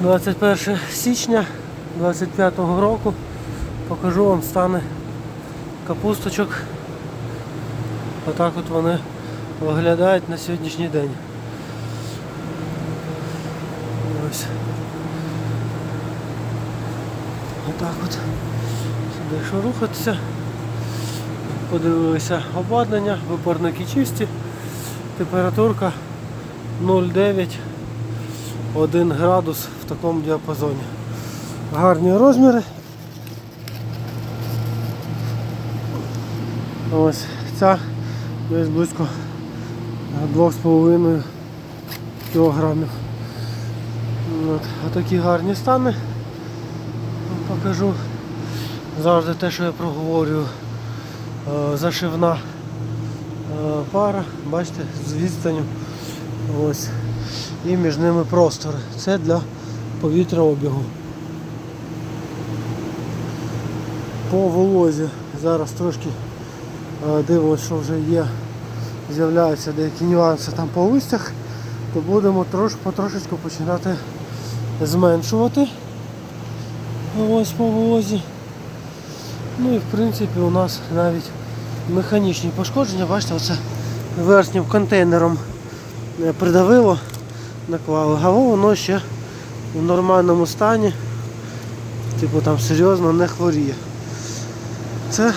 21 січня 25 року покажу вам стани капусточок. Отак от вони виглядають на сьогоднішній день. Ось. Отак от. Сюди якщо рухатися. Подивилися обладнання, випарники чисті, температурка 0,9 1 градус в такому діапазоні. Гарні розміри. Ось ця десь близько 2,5 кілограмів. От, такі гарні стани. Покажу завжди те, що я проговорюю. Е, Зашивна е, пара, бачите, з відстаню. Ось. І між ними простори. Це для повітрообігу. По волозі зараз трошки е, дивимося, що вже є, з'являються деякі нюанси там по листях, то будемо трош, потрошечку починати зменшувати ось по волозі. Ну і в принципі у нас навіть механічні пошкодження, бачите, оце верхнім контейнером е, придавило, наклали, а воно ще в нормальному стані, типу там серйозно не хворіє. Це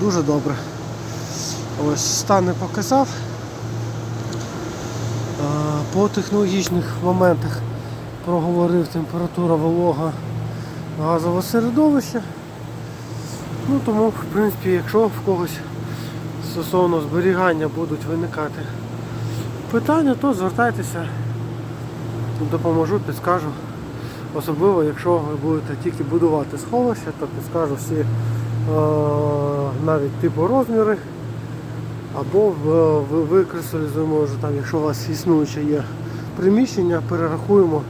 дуже добре. Ось стан не показав. По технологічних моментах проговорив температура волога газове середовище. Ну тому, в принципі, якщо в когось стосовно зберігання будуть виникати питання, то звертайтеся, допоможу, підскажу. Особливо, якщо ви будете тільки будувати сховище, то підскажу всі е, навіть типу розміри. Або в- в- викристалізуємо вже там, якщо у вас існуюче є приміщення, перерахуємо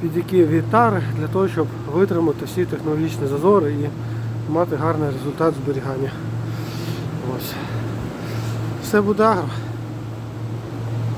під які вітари для того, щоб витримати всі технологічні зазори і мати гарний результат зберігання. Ось. Все буде агро.